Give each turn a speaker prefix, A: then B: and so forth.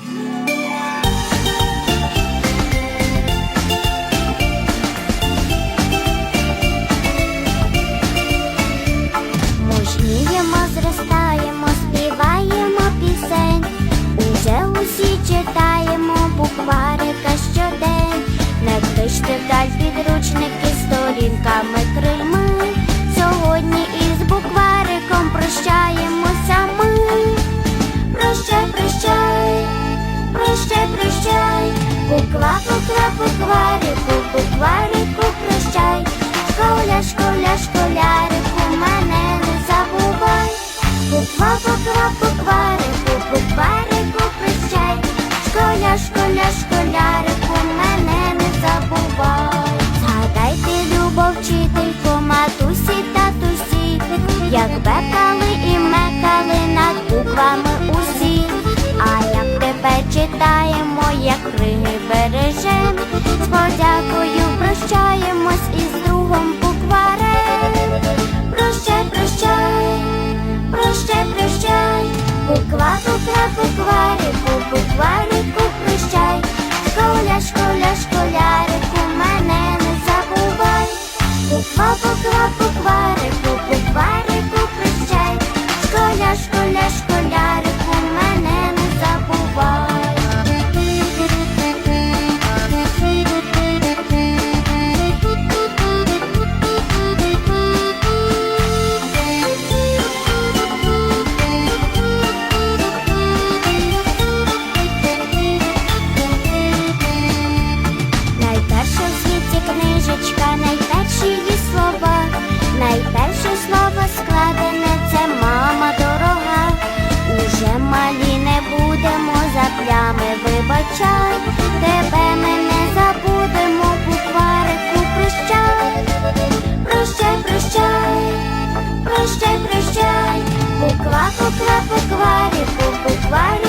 A: Yeah. Прощай. Буква, буква, букварику, букварику, прощай. Школя, школя, школярику, мене не забувай. Буква, буква, букварику, букварику, прощай. Школя, школя, школярику, мене не забувай. Згадайте, любов, вчителько, матусі, татусі, як бекали і мекали над буквами усі. А як тепер читаємо, буква, букварику, букварику, прощай. Школя, школя, школярику, мене не забувай. Буква, буква, букварику, букварику, прощай. Школя, школя, школярику, вибачай, тебе ми не забудемо, букварику прощай, прощай, прощай, прощай, прощай, буква, буква, букварику, букварику